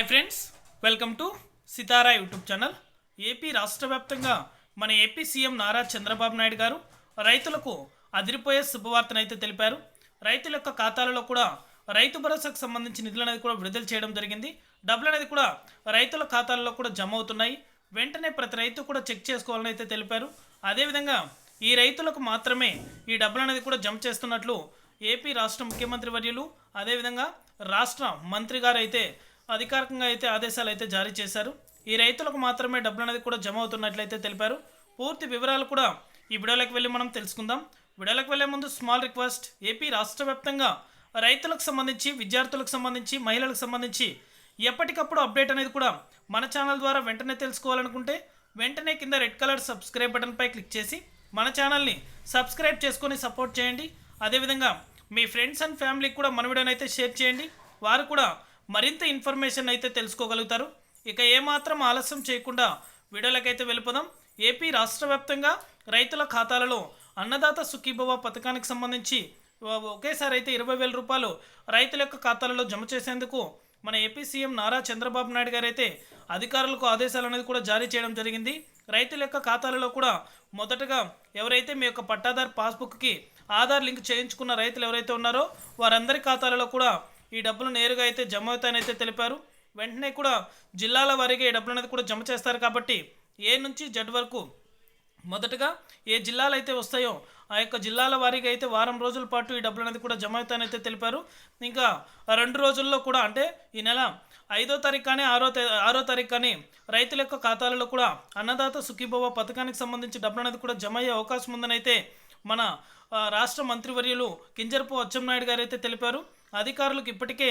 Hi friends welcome to Sitara YouTube channel AP రాష్ట్ర వ్యాప్తంగా మన ఏపీ సీఎం నారా చంద్రబాబు నాయుడు గారు రైతులకు అదిరిపోయే శుభవార్తనైతే తెలిపారు. రైతుల యొక్క ఖాతాలలో కూడా రైతు భరోసాకు సంబంధించి నిధులు అనేది కూడా విడుదల చేయడం జరిగింది. డబ్బులు అనేది కూడా రైతుల ఖాతాలలో కూడా జమ అవుతున్నాయి. వెంటనే ప్రతి రైతు కూడా చెక్ చేసుకోవాలని అయితే తెలిపారు. అదేవిధంగా ఈ రైతులకు మాత్రమే ఈ డబ్బులు అనేది కూడా జమ చేస్తున్నట్లు ఏపీ రాష్ట్ర ముఖ్యమంత్రి వర్యులు అదేవిధంగా రాష్ట్ర మంత్రి గారు అయితే అధికారికంగా అయితే ఆదేశాలు అయితే జారీ చేశారు. ఈ రైతులకు మాత్రమే డబ్బులు అనేది కూడా జమ అవుతున్నట్లయితే తెలిపారు. పూర్తి వివరాలు కూడా ఈ వీడియోలోకి వెళ్ళి మనం తెలుసుకుందాం. వీడియోలోకి వెళ్ళే ముందు స్మాల్ రిక్వెస్ట్ ఏపీ రాష్ట్ర వ్యాప్తంగా రైతులకు సంబంధించి విద్యార్థులకు సంబంధించి మహిళలకు సంబంధించి ఎప్పటికప్పుడు అప్డేట్ అనేది కూడా మన ఛానల్ ద్వారా వెంటనే తెలుసుకోవాలనుకుంటే వెంటనే కింద రెడ్ కలర్ సబ్స్క్రైబ్ బటన్పై క్లిక్ చేసి మన ఛానల్ని సబ్స్క్రైబ్ చేసుకొని సపోర్ట్ చేయండి. అదేవిధంగా మీ ఫ్రెండ్స్ అండ్ ఫ్యామిలీకి కూడా మన వీడియోని అయితే షేర్ చేయండి. వారు కూడా మరింత ఇన్ఫర్మేషన్ అయితే తెలుసుకోగలుగుతారు. ఇక ఏమాత్రం ఆలస్యం చేయకుండా వీడియోలకైతే వెళ్ళిపోదాం. ఏపీ రాష్ట్ర వ్యాప్తంగా రైతుల ఖాతాలలో అన్నదాత సుఖీభవ పథకానికి సంబంధించి ఒకేసారి అయితే ఇరవై వేల రూపాయలు రైతుల యొక్క ఖాతాలలో జమ చేసేందుకు మన ఏపీ సీఎం నారా చంద్రబాబు నాయుడు గారు అయితే అధికారులకు ఆదేశాలు అనేది కూడా జారీ చేయడం జరిగింది. రైతుల యొక్క ఖాతాలలో కూడా మొదటగా ఎవరైతే మీ యొక్క పట్టాదారు పాస్బుక్కి ఆధార్ లింక్ చేయించుకున్న రైతులు ఎవరైతే ఉన్నారో వారందరి ఖాతాలలో కూడా ఈ డబ్బులు నేరుగా అయితే జమ అవుతాయని అయితే తెలిపారు. వెంటనే కూడా జిల్లాల వారీగా ఈ డబ్బులు అనేది కూడా జమ చేస్తారు కాబట్టి ఏ నుంచి జడ్ వరకు మొదటగా ఏ జిల్లాలు అయితే వస్తాయో ఆ యొక్క జిల్లాల వారీగా అయితే వారం రోజుల పాటు ఈ డబ్బులు అనేది కూడా జమ అవుతాయని అయితే తెలిపారు. ఇంకా రెండు రోజుల్లో కూడా అంటే ఈ నెల ఐదో తారీఖు కానీ ఆరో ఆరో తారీఖు కానీ రైతుల యొక్క ఖాతాలలో కూడా అన్నదాత సుఖీభవ పథకానికి సంబంధించి డబ్బులు అనేది కూడా జమ అయ్యే అవకాశం ఉందని అయితే మన రాష్ట్ర మంత్రివర్యులు కింజరపు అచ్చెన్నాయుడు గారు అయితే తెలిపారు. అధికారులకు ఇప్పటికే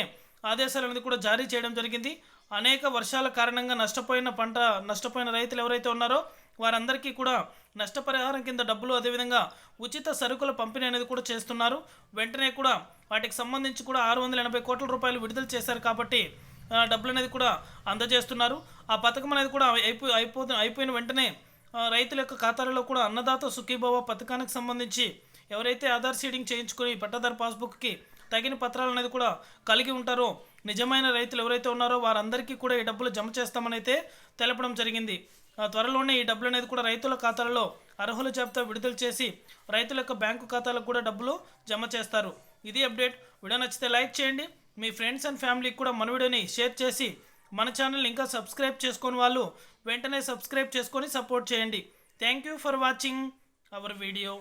ఆదేశాలు అనేది కూడా జారీ చేయడం జరిగింది. అనేక వర్షాల కారణంగా నష్టపోయిన పంట నష్టపోయిన రైతులు ఎవరైతే ఉన్నారో వారందరికీ కూడా నష్టపరిహారం కింద డబ్బులు అదేవిధంగా ఉచిత సరుకుల పంపిణీ అనేది కూడా చేస్తున్నారు. వెంటనే కూడా వాటికి సంబంధించి కూడా ఆరు వందల ఎనభై కోట్ల రూపాయలు విడుదల చేశారు కాబట్టి డబ్బులు అనేది కూడా అందజేస్తున్నారు. ఆ పథకం అనేది కూడా అయిపో అయిపో అయిపోయిన వెంటనే రైతుల యొక్క ఖాతాలలో కూడా అన్నదాత సుఖీభవ పథకానికి సంబంధించి ఎవరైతే ఆధార్ సీడింగ్ చేయించుకుని పట్టాదారు పాస్బుక్కి తగిన పత్రాలు అనేది కూడా కలిగి ఉంటారో నిజమైన రైతులు ఎవరైతే ఉన్నారో వారందరికీ కూడా ఈ డబ్బులు జమ చేస్తామని అయితే తెలపడం జరిగింది. ఆ, త్వరలోనే ఈ డబ్బులు అనేది కూడా రైతుల ఖాతాలలో అర్హుల జాబితా విడుదల చేసి రైతుల యొక్క బ్యాంకు ఖాతాలకు కూడా డబ్బులు జమ చేస్తారు. ఇది అప్డేట్. వీడియో నచ్చితే లైక్ చేయండి. మీ ఫ్రెండ్స్ అండ్ ఫ్యామిలీకి కూడా మన వీడియోని షేర్ చేసి మన ఛానల్ ఇంకా సబ్స్క్రైబ్ చేసుకొని వాళ్ళు వెంటనే సబ్స్క్రైబ్ చేసుకొని సపోర్ట్ చేయండి. Thank you for watching our video.